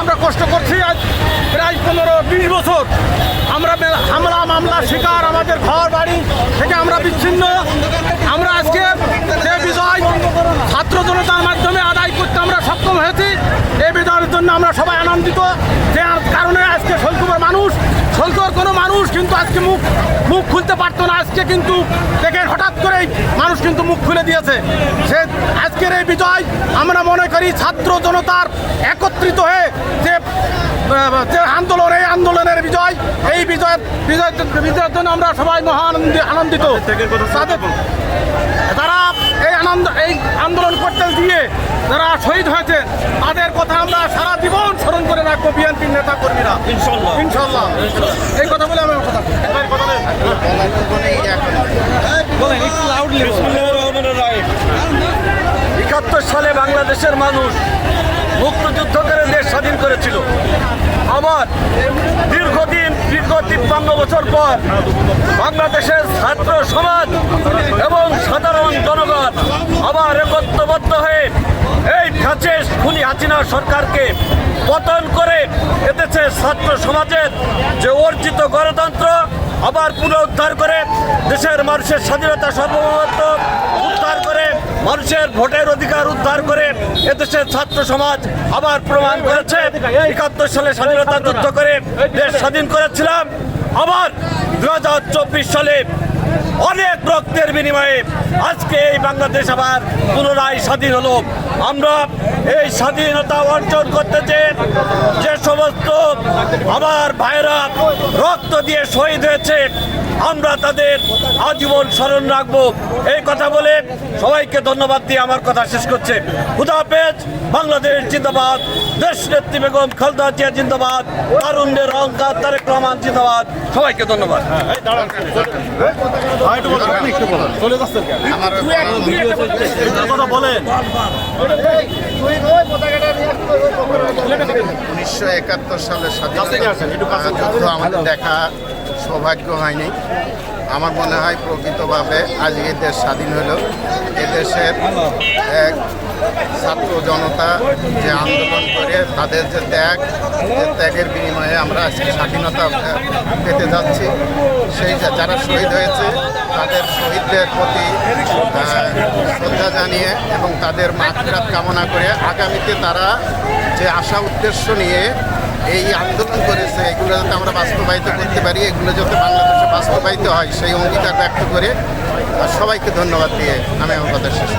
আমরা কষ্ট করছি আজ প্রায় পনেরো, বিশ বছর। আমরা হামলা, মামলা, শিকার, আমাদের ঘর বাড়ি থেকে আমরা বিচ্ছিন্ন। আমরা আজকে যে বিজয় ছাত্র জনতার মাধ্যমে আদায় করতে আমরা সক্ষম হয়েছি এই বিজয়ের জন্য আমরা সবাই আনন্দিত যে কারণে আজকে শৈলকুমার মানুষ শৈলকুমার কোনো মানুষ কিন্তু আজকে মুখ মুখ খুলতে পারতো না। আজকে কিন্তু দেখে হঠাৎ করেই মানুষ কিন্তু মুখ খুলে দিয়েছে। সে আজকের এই বিজয় আমরা মনে করি ছাত্র জনতার একত্রিত হয়ে যে যে আন্দোলন এই আন্দোলনের বিজয় এই বিজয় বিজয় বিজয়ের জন্য আমরা সবাই মহা আনন্দি- আনন্দিত। তাদের যারা এই আনন্দ এই আন্দোলন করতে গিয়ে যারা শহীদ হয়েছে তাদের কথা আমরা সারা জীবন স্মরণ করে রাখব বিএনপির নেতা কর্মীরা ইনশাল্লাহ। ইনশাল্লাহ। এই কথা বলে আমি আমার কথা বলেন একটু লাউডলি একাত্তর সালে বাংলাদেশের মানুষ মুক্তিযুদ্ধ করে তিপ্পান্ন বছর পর বাংলাদেশের ছাত্র সমাজ এবং সাধারণ জনগণ আবার একত্রবদ্ধ হয়ে এই ফ্যাচেস খুনি হাসিনা সরকারকে পতন করে এদেশের ছাত্র সমাজের যে অর্জিত গণতন্ত্র, আবার পুনরুদ্ধার করে দেশের মানুষের স্বাধীনতা সার্বভৌমত্ব উদ্ধার করে মানুষের ভোটের অধিকার উদ্ধার করে এদেশের ছাত্র সমাজ, আবার প্রমাণ করেছে একাত্তর সালে স্বাধীনতা যুদ্ধ করে দেশ স্বাধীন করেছিলাম। আবার দু হাজার চব্বিশ সালে অনেক রক্তের বিনিময়ে আজকে এই বাংলাদেশ আবার পুনরায় স্বাধীন হলো। আমরা এই স্বাধীনতা অর্জন করতে যে সমস্ত আমার ভাইরা রক্ত দিয়ে শহীদ হয়েছে, আমরা তাদের আজীবন স্মরণ রাখব। এই কথা বলে সবাইকে ধন্যবাদ দিয়ে আমার কথা শেষ করছে। খুদাহাফেজ বাংলাদেশ জিন্দাবাদ। দেশ নেত্রী বেগম খালদা জিয়া জিন্দাবাদ। তারুণ্যের অহংকার তারেক রহমান জিন্দাবাদ। সবাইকে ধন্যবাদ। উনিশশো একাত্তর সালের স্বাধীনতা যুদ্ধ আমাদের দেখা সৌভাগ্য হয়নি। আমার মনে হয় প্রকৃতভাবে আজ আজকে দেশ স্বাধীন হলো। এদেশের এক ছাত্র জনতা যে আন্দোলন করে, তাদের যে ত্যাগ ত্যাগের বিনিময়ে আমরা আজকে স্বাধীনতা পেতে যাচ্ছি। সেই যারা শহীদ হয়েছে, তাদের শহীদদের প্রতি শ্রদ্ধা জানিয়ে এবং তাদের মাতৃরাত কামনা করে আগামীতে তারা যে আশা, উদ্দেশ্য নিয়ে এই আন্দোলন করেছে, এগুলো যাতে আমরা বাস্তবায়িত করতে পারি, এগুলো যাতে বাংলাদেশে বাস্তবায়িত হয়, সেই অঙ্গীকার ব্যক্ত করে সবাইকে ধন্যবাদ দিয়ে আমি আমার কথা শেষ।